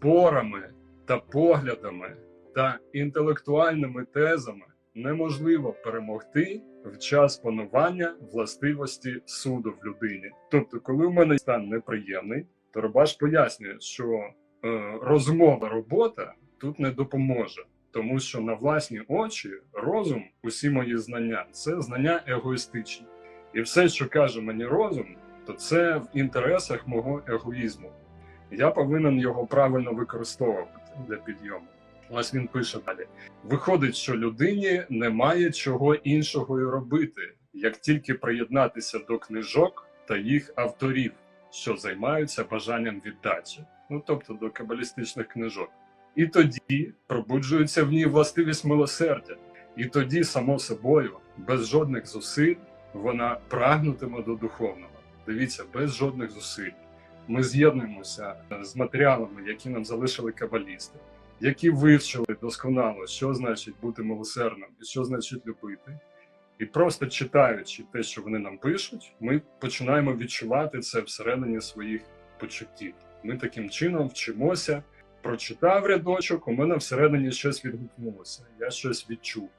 спорами та поглядами та інтелектуальними тезами неможливо перемогти в час панування властивості суду в людині. Тобто, коли в мене стан неприємний, то Рубаш пояснює, що е, розмова робота тут не допоможе, тому що на власні очі розум, усі мої знання це знання егоїстичні, і все, що каже мені розум, то це в інтересах мого егоїзму. Я повинен його правильно використовувати для підйому. Ось він пише далі: виходить, що людині немає чого іншого й робити, як тільки приєднатися до книжок та їх авторів, що займаються бажанням віддачі, ну тобто до кабалістичних книжок. І тоді пробуджується в ній властивість милосердя, і тоді, само собою, без жодних зусиль, вона прагнутиме до духовного. Дивіться, без жодних зусиль. Ми з'єднуємося з матеріалами, які нам залишили кабалісти, які вивчили досконало, що значить бути милосердним і що значить любити. І просто читаючи те, що вони нам пишуть, ми починаємо відчувати це всередині своїх почуттів. Ми таким чином вчимося. Прочитав рядочок, у мене всередині щось відгукнулося, я щось відчув.